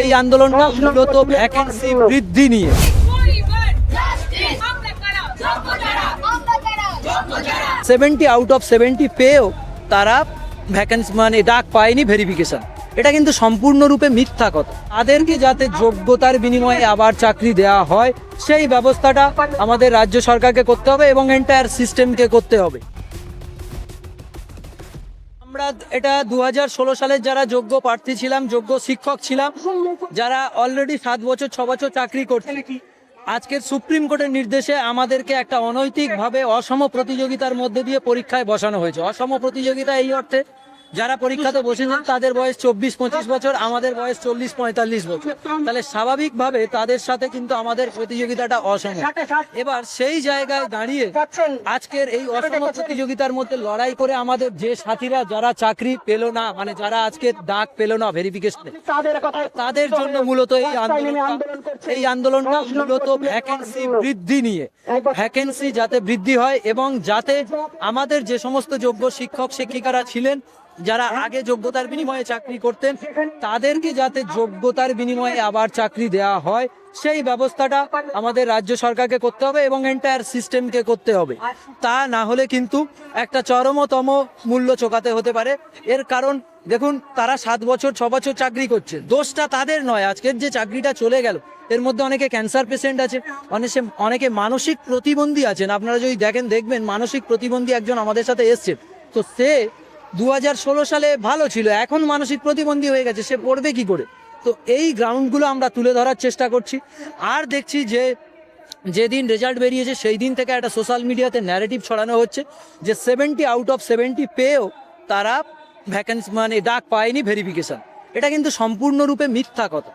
এই আন্দোলনটা মূলত ভ্যাকেন্সি বৃদ্ধি নিয়ে। সেভেন্টি আউট অফ সেভেন্টি পেয়েও তারা ভ্যাকেন্সি মানে ডাক পায়নি ভেরিফিকেশন এটা কিন্তু সম্পূর্ণরূপে মিথ্যা কথা। তাদেরকে যাতে যোগ্যতার বিনিময়ে আবার চাকরি দেওয়া হয়, সেই ব্যবস্থাটা আমাদের রাজ্য সরকারকে করতে হবে এবং এন্টায়ার সিস্টেমকে করতে হবে। এটা দু হাজার ষোলো সালের যারা যোগ্য প্রার্থী ছিলাম, যোগ্য শিক্ষক ছিলাম, যারা অলরেডি সাত বছর, ছ বছর চাকরি করছে। আজকের সুপ্রিম কোর্টের নির্দেশে আমাদেরকে একটা অনৈতিকভাবে অসম প্রতিযোগিতার মধ্যে দিয়ে পরীক্ষায় বসানো হয়েছে। অসম প্রতিযোগিতা এই অর্থে যারা পরীক্ষাতে বসেছেন, তাদের বয়স চব্বিশ পঁচিশ বছর, আমাদের বয়স চল্লিশ পঁয়তাল্লিশ বছর। তাহলে স্বাভাবিকভাবে তাদের সাথে কিন্তু আমাদের প্রতিযোগিতাটা অসম এবার সেই জায়গায় দাঁড়িয়ে আজকের এই অসম প্রতিযোগিতার মধ্যে লড়াই করে আমাদের যে সাথীরা যারা চাকরি পেল না মানে যারা আজকে ডাক পেল না ভেরিফিকেশনে তাদের জন্য মূলত এই আন্দোলন এই আন্দোলনটা মূলত ভ্যাকেন্সি বৃদ্ধি নিয়ে। ভ্যাকেন্সি যাতে বৃদ্ধি হয় এবং যাতে আমাদের যে সমস্ত যোগ্য শিক্ষক, শিক্ষিকারা ছিলেন যারা আগে যোগ্যতার বিনিময়ে চাকরি করতেন, তাদেরকে যাতে যোগ্যতার বিনিময়ে আবার চাকরি দেওয়া হয়, সেই ব্যবস্থাটা আমাদের রাজ্য সরকারকে করতে হবে এবং এন্টায়ার সিস্টেমকে করতে হবে। তা না হলে কিন্তু একটা চরমতম মূল্য চোকাতে হতে পারে। এর কারণ, দেখুন, তারা সাত বছর, ছ বছর চাকরি করছে। দোষটা তাদের নয়। আজকের যে চাকরিটা চলে গেল, এর মধ্যে অনেকে ক্যান্সার পেশেন্ট আছে, অনেকে অনেকে মানসিক প্রতিবন্ধী আছেন। আপনারা যদি দেখেন, দেখবেন মানসিক প্রতিবন্ধী একজন আমাদের সাথে এসছে। তো সে দু হাজার ষোলো সালে ভালো ছিল, এখন মানসিক প্রতিবন্ধী হয়ে গেছে, সে পড়বে কি করে? তো এই গ্রাউন্ডগুলো আমরা তুলে ধরার চেষ্টা করছি। আর দেখছি যে, যেদিন রেজাল্ট বেরিয়েছে সেই দিন থেকে একটা সোশ্যাল মিডিয়াতে ন্যারেটিভ ছড়ানো হচ্ছে যে সেভেন্টি আউট অফ সেভেন্টি পেয়েও তারা ভ্যাকেন্সি মানে ডাক পায়নি ভেরিফিকেশন এটা কিন্তু সম্পূর্ণরূপে মিথ্যা কথা।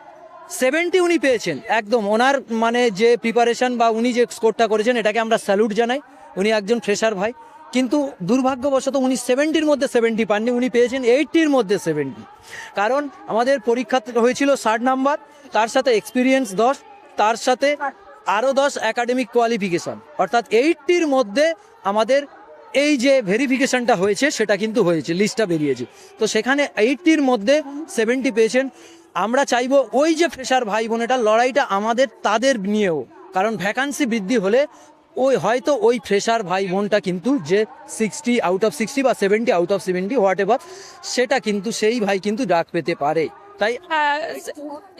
সেভেন্টি উনি পেয়েছেন, একদম। ওনার মানে যে প্রিপারেশন বা উনি যে স্কোরটা করেছেন, এটাকে আমরা স্যালুট জানাই। উনি একজন ফ্রেশার ভাই। কিন্তু দুর্ভাগ্যবশত উনি সেভেন্টির মধ্যে সেভেন্টি পাননি, উনি পেয়েছেন এইটটির মধ্যে সেভেন্টি কারণ আমাদের পরীক্ষা হয়েছিল ষাট নাম্বার, তার সাথে এক্সপিরিয়েন্স দশ, তার সাথে আরও দশ একাডেমিক কোয়ালিফিকেশন অর্থাৎ এইটটির মধ্যে আমাদের এই যে ভেরিফিকেশনটা হয়েছে, সেটা কিন্তু হয়েছে লিস্টটা বেরিয়েছে। তো সেখানে এইটটির মধ্যে সেভেন্টি পেয়েছেন। আমরা চাইব ওই যে ফ্রেশার ভাই বোনেটার লড়াইটা আমাদের, তাদের নিয়েও। কারণ ভ্যাকান্সি বৃদ্ধি হলে ওই হয়তো ওই ফ্রেশার ভাই বোনটা কিন্তু যে সিক্সটি আউট অফ সিক্সটি বা seventy out of seventy whatever সেটা কিন্তু সেই ভাই কিন্তু ডাক পেতে পারে। তাই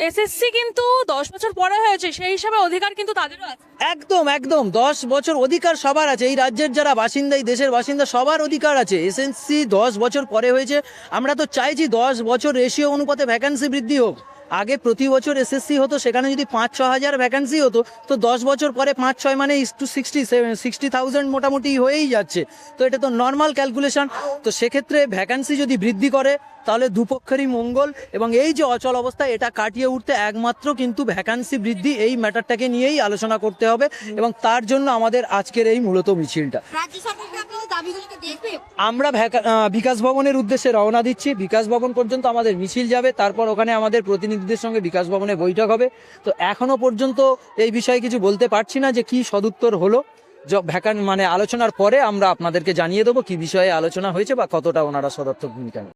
এসএসসি কিন্তু দশ বছর পরে হয়েছে সেই হিসাবে অধিকার কিন্তু তাদেরও আছে। একদম একদম দশ বছর অধিকার সবার আছে। এই রাজ্যের যারা বাসিন্দা এই দেশের বাসিন্দা সবার অধিকার আছে। এসএসসি দশ বছর পরে হয়েছে আমরা তো চাইছি দশ বছর রেশিও অনুপাতে ভ্যাকান্সি বৃদ্ধি হোক। আগে প্রতি বছর এসএসসি হতো, সেখানে যদি পাঁচ, ছ হাজার ভ্যাকান্সি হতো, তো দশ বছর পরে পাঁচ, ছয় মানে টু সিক্সটি সিক্সটি থাউজেন্ড মোটামুটি হয়েই যাচ্ছে। তো এটা তো নর্মাল ক্যালকুলেশন তো সেক্ষেত্রে ভ্যাকান্সি যদি বৃদ্ধি করে তাহলে দুপক্ষেরই মঙ্গল এবং এই যে অচল অবস্থা, এটা কাটিয়ে উঠতে একমাত্র কিন্তু ভ্যাকান্সি বৃদ্ধি এই ম্যাটারটাকে নিয়েই আলোচনা করতে হবে এবং তার জন্য আমাদের আজকের এই মূলত মিছিলটা। আমরা বিকাশ ভবনের উদ্দেশ্যে রওনা দিচ্ছি। বিকাশ ভবন পর্যন্ত আমাদের মিছিল যাবে, তারপর ওখানে আমাদের প্রতিনিধিদের সঙ্গে বিকাশ ভবনে বৈঠক হবে। তো এখনও পর্যন্ত এই বিষয়ে কিছু বলতে পারছি না যে কি সদুত্তর হলো। ভ্যাকান মানে আলোচনার পরে আমরা আপনাদেরকে জানিয়ে দেবো কি বিষয়ে আলোচনা হয়েছে বা কতটা ওনারা সদর্থক ভূমিকা।